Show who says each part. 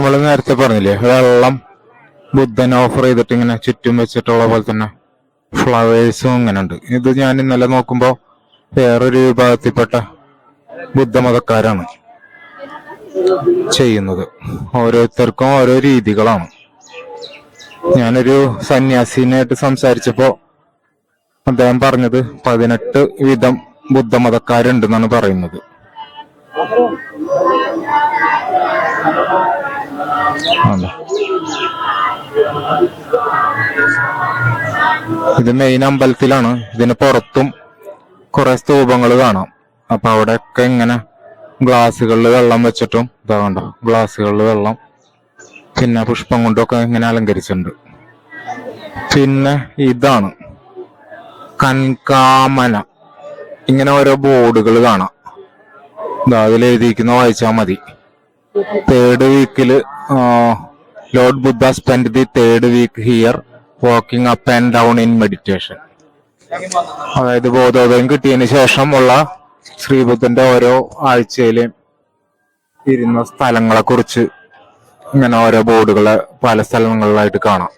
Speaker 1: നമ്മൾ നേരത്തെ പറഞ്ഞില്ലേ വെള്ളം ബുദ്ധൻ ഓഫർ ചെയ്തിട്ട് ഇങ്ങനെ ചുറ്റും വെച്ചിട്ടുള്ള പോലെ തന്നെ ഫ്ലവേഴ്സും ഇങ്ങനെ ഉണ്ട്. ഇത് ഞാൻ ഇന്നലെ നോക്കുമ്പോ വേറൊരു വിഭാഗത്തിൽപ്പെട്ട ബുദ്ധമതക്കാരാണ് ചെയ്യുന്നത്. ഓരോരുത്തർക്കും ഓരോ രീതികളാണ്. ഞാനൊരു സന്യാസിനായിട്ട് സംസാരിച്ചപ്പോ അദ്ദേഹം പറഞ്ഞത് പതിനെട്ട് വിധം ബുദ്ധമതക്കാരുണ്ടെന്നാണ് പറയുന്നത്. ഇത് മെയിൻ അമ്പലത്തിലാണ്. ഇതിന് പുറത്തും കുറെ സ്തൂപങ്ങൾ കാണാം. അപ്പൊ അവിടെയൊക്കെ ഇങ്ങനെ ഗ്ലാസ്സുകളിൽ വെള്ളം വെച്ചിട്ടും ഇതാ കണ്ടോ? ഗ്ലാസ്സുകളിൽ വെള്ളം പിന്നെ പുഷ്പം കൊണ്ടൊക്കെ ഇങ്ങനെ അലങ്കരിച്ചിട്ടുണ്ട്. പിന്നെ ഇതാണ് കൻകാമന. ഇങ്ങനെ ഓരോ ബോർഡുകൾ കാണാം. ഇതാ അതിൽ എഴുതിയിരിക്കുന്ന വായിച്ചാൽ മതി. തേർഡ് വീക്കിൽ lord Buddha spend the third week here walking up and down in meditation അതായത് ബോധോദയം കിട്ടിയതിന് ശേഷമുള്ള ശ്രീബുദ്ധന്റെ ഓരോ ആഴ്ചയിലെയും ഇരുന്ന സ്ഥലങ്ങളെ കുറിച്ച് ഇങ്ങനെ ഓരോ ബോർഡുകളെ പല സ്ഥലങ്ങളിലായിട്ട് കാണാം.